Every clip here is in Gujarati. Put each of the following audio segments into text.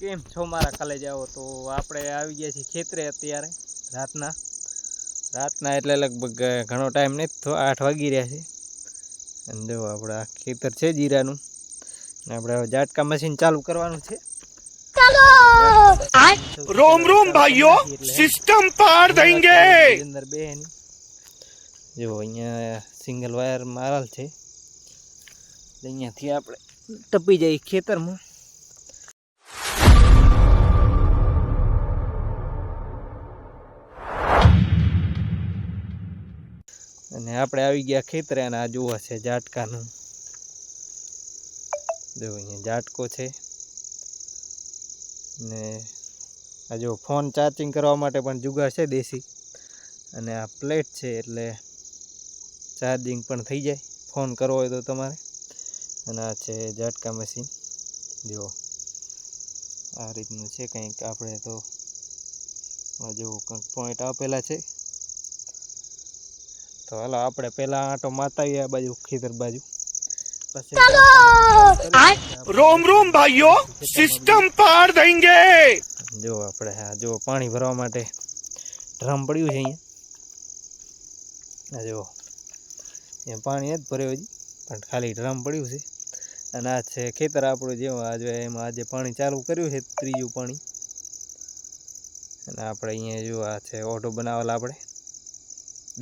કેમ છો મારા કાલે જાઓ તો આપણે આવી ગયા છીએ ખેતરે અત્યારે રાતના. રાતના એટલે લગભગ ઘણો ટાઈમ નહીં નથી આઠ વાગી રહ્યા છે. અને જો આપણા ખેતર છે જીરાનું ને આપણે હવે જાટકા મશીન ચાલુ કરવાનું છે. રોમ રોમ ભાઈઓ સિસ્ટમ પાર દેંગે અંદર બે જો અહીંયા સિંગલ વાયર મારલ છે. અહીંયાથી આપણે ટપી જઈએ ખેતરમાં. અને આપણે આવી ગયા ખેતરે અને આ જુઓ છે ઝાટકાનું. જો અહીંયા ઝાટકો છે. ને આ જો ફોન ચાર્જિંગ કરવા માટે પણ જુગાર છે દેશી. અને આ પ્લેટ છે એટલે ચાર્જિંગ પણ થઈ જાય. ફોન કરવો હોય તો તમારે. અને આ છે ઝાટકા મશીન. જો આ રીતનું છે કંઈક. આપણે તો જેવું કંઈક પોઈન્ટ આપેલા છે. તો હાલો આપણે પહેલા આટો માતા આ બાજુ ખીતર બાજુ. રોમ રોમ ભાઈઓ સિસ્ટમ પાર દેંગે જો આપણે હા જો પાણી ભરવા માટે ડ્રમ પડ્યું છે અહીંયા. જો અહીંયા પાણી જ ભર્યો હજી પણ ખાલી ડ્રમ પડ્યું છે. અને આ છે ખેતર આપણું જેવું આજે એમાં આજે પાણી ચાલુ કર્યું છે ત્રીજું પાણી. અને આપણે અહીંયા જો આ છે ઓટો બનાવેલા આપણે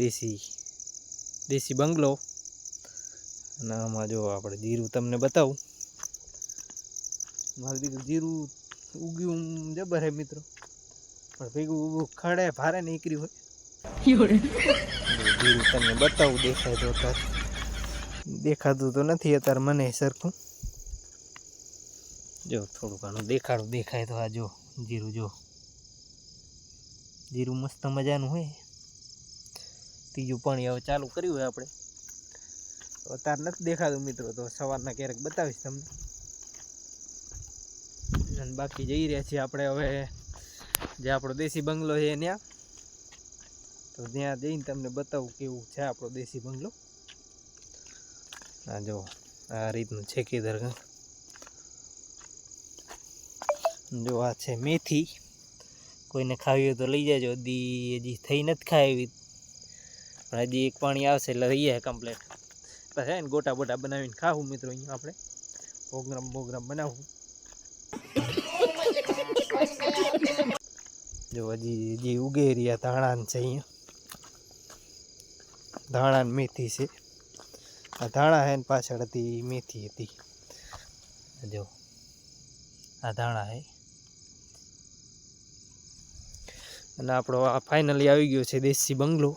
દેશી. દેશી બંગલો. અને આમાં જો આપણે જીરું તમને બતાવું. મારું દીકરું જીરું ઉગ્યું જબર હે મિત્રો. પણ ભેગું ઉગું ખડે ભારે નીકળ્યું હોય. જીરું તમને બતાવું દેખાય તો અત્યારે. દેખાતું તો નથી અત્યારે મને સરખું. જો થોડું ઘણું દેખાડું દેખાય તો આ જો જીરું જો. જીરું મસ્ત મજાનું હોય. ત્રીજું પાણી હવે ચાલુ કર્યું હોય આપણે. અત્યારે નથી દેખાતું મિત્રો, તો સવારના ક્યારેક બતાવીશ તમને. અને બાકી જઈ રહ્યા છીએ આપણે હવે, જે આપણો દેશી બંગલો છે ત્યાં. તો ત્યાં જઈને તમને બતાવું કેવું છે આપણો દેશી બંગલો. આ જો, આ રીતનું છે કેદર જો આ છે મેથી. કોઈને ખાવી હોય તો લઈ જાજો. હજી હજી થઈ નથી ખાય એવી. પણ હજી એક પાણી આવશે એટલે રહી જાય કમ્પ્લેટ પછી એને ગોટા બોટા બનાવીને ખાવું મિત્રો અહીંયા આપણે. પ્રોગ્રામ પ્રોગ્રામ બનાવવું જો હજી હજી ઉગે રહ્યા ધાણાને છે અહીંયા. ધાણાને મેથી છે. આ ધાણા હે પાછળ હતી મેથી હતી. જો, આ ધાણા હે. અને આપણો આ ફાઇનલી આવી ગયો છે દેશી બંગલો.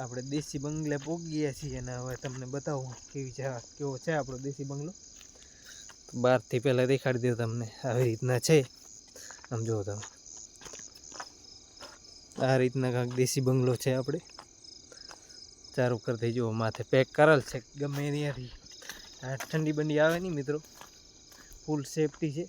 આપણે દેશી બંગલે પહોંચી ગયા છીએ અને હવે તમને બતાવું કેવી છે, કેવો છે આપણો દેશી બંગલો. બહારથી પહેલાં દેખાડી દઉં તમને, આવી રીતના છે. આમ જુઓ તમે. આ રીતના કાંઈક દેશી બંગલો છે આપણે. ચાર ઉપરથી જુઓ, માથે પેક કરેલ છે, ગમે ત્યાંથી. ઠંડી બંડી આવે નહીં મિત્રો. ફૂલ સેફટી છે.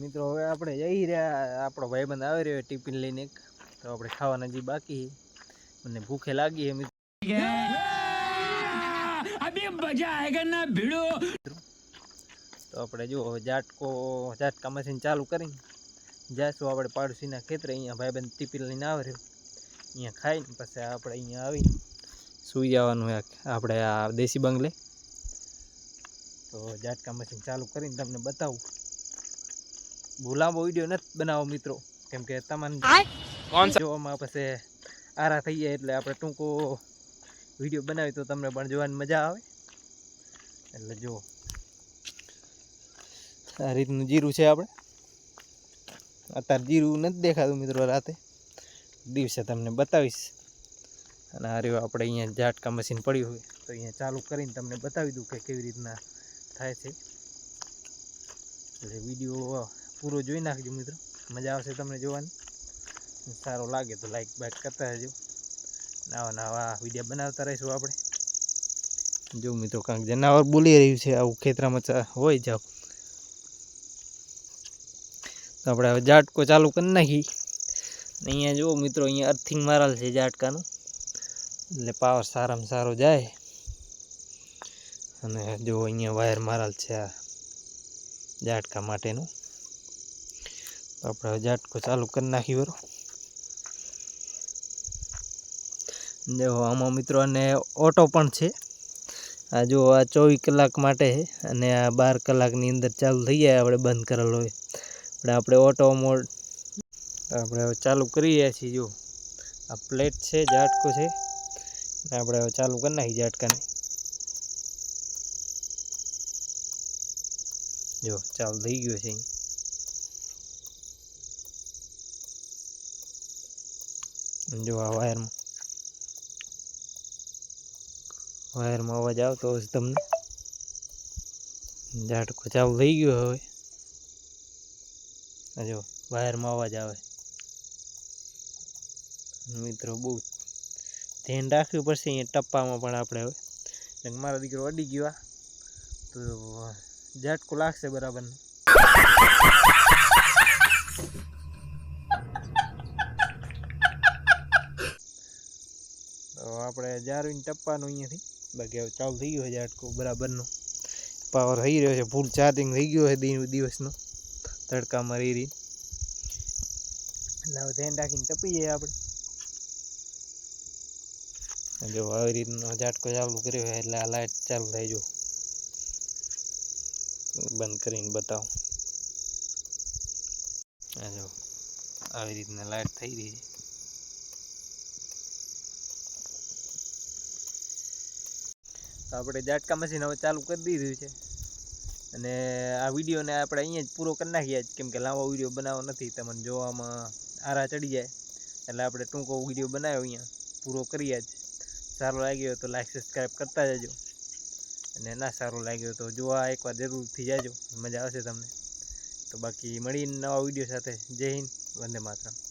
મિત્રો હવે આપણે જઈ રહ્યા આપણો ભાઈબંધ આવી રહ્યો ટિફિન લઈને તો આપણે ખાવાના જે બાકી મને ભૂખે લાગી છે મિત્રો. તો આપણે જો જાટકો જાટકા મશીન ચાલુ કરીને જઈશું આપણે પાડોશીના ખેતરે અહીંયા ભાઈબંધ ટિફિન લઈને આવે રહ્યો. અહીંયા ખાઈને પછી આપણે અહીંયા આવીને સુઈ જવાનું આપણે આ દેશી બંગલે. તો જાટકા મશીન ચાલુ કરીને તમને બતાવું. બહુ લાંબો વીડિયો નથી બનાવો મિત્રો. કેમ કે તમને જોવામાં પછી આરા થઈ જાય એટલે આપણે ટૂંકો વીડિયો બનાવી તો તમને પણ જોવાની મજા આવે. એટલે જો આ રીતનું જીરું છે આપણે. અત્યારે જીરું નથી દેખાતું મિત્રો રાતે. દિવસે તમને બતાવીશ. અને આ રહ્યું આપણે અહીંયા ઝાટકા મશીન પડ્યું હોય તો અહીંયા ચાલુ કરીને તમને બતાવી દઉં કે કેવી રીતના થાય છે. એટલે વીડિયો પૂરો જોઈ નાખજો મિત્રો. મજા આવશે તમને જોવાની. સારો લાગે તો લાઈક બાઈક કરતા રહેજો. નવા નવા વીડિયો બનાવતા રહીશું આપણે. જો મિત્રો કાંઈક જનાવર બોલી રહ્યું છે આવું ખેતરામાં હોય જાવ તો આપણે હવે ઝાટકો ચાલુ કરી નાખી. અહીંયા જુઓ મિત્રો, અહીંયા અર્થિંગ મારેલ છે ઝાટકાનું. એટલે પાવર સારામાં સારો જાય. અને જો અહીંયા વાયર મારેલ છે આ ઝાટકા માટેનું. તો આપણે ઝાટકો ચાલુ કરી નાખી બરો જો આમાં મિત્રો અને ઓટો પણ છે. આ જો આ ચોવીસ કલાક માટે છે અને આ બાર કલાકની અંદર ચાલુ થઈ જાય, આપણે બંધ કરેલો હોય. આપણે આપણે ઓટો મોડ આપણે હવે ચાલુ કરી રહ્યા છીએ, જો. આ પ્લેટ છે, ઝાટકો છે. આપણે હવે ચાલુ કરી નાખી ઝાટકાને. જો, ચાલુ થઈ ગયો છે અહીં. જો આ વાયરમાં. વાયરમાં અવાજ આવતો હશે તમને. ઝાટકો ચાલુ થઈ ગયો હવે. જો વાયરમાં અવાજ આવે. મિત્રો બહુ ધ્યાન રાખવું પડશે અહીંયા ટપ્પામાં પણ આપણે હવે. મારો દીકરો અડી ગયો તો ઝાટકો લાગશે બરાબર. આપણે જારવીને ટપવાનું અહીંયાથી. બાકી હવે ચાલુ થઈ ગયો છે ઝાટકો બરાબરનો. પાવર થઈ રહ્યો છે ફૂલ ચાર્જિંગ થઈ ગયો છે દિવસનો. તડકામાં રહી રહી. એટલે હવે ધ્યાન રાખીને ટપી જઈએ આપણે જો આવી રીતનો ઝાટકો ચાલુ કર્યો હોય એટલે આ લાઇટ ચાલુ થાય જો. બંધ કરીને બતાવો. આ જો આવી રીતના લાઇટ થઈ રહી છે. તો આપણે જાટકા મશીન હવે ચાલુ કરી દીધું છે. અને આ વિડીયોને આપણે અહીંયા જ પૂરો કરી નાખીએ કેમ કે લાંબો વીડિયો બનાવવો નથી, તમને જોવામાં આરા ચડી જાય. એટલે આપણે ટૂંકો વીડિયો બનાવ્યો અહીંયા. પૂરો કરીએ જ. સારો લાગ્યો તો લાઈક સબસ્ક્રાઈબ કરતા જજો. અને ના સારો લાગ્યો તો જોવા એકવાર જરૂરથી જાજો. મજા આવશે તમને. તો બાકી મળીને નવા વીડિયો સાથે. જય હિન્દ. વંદે માતરમ.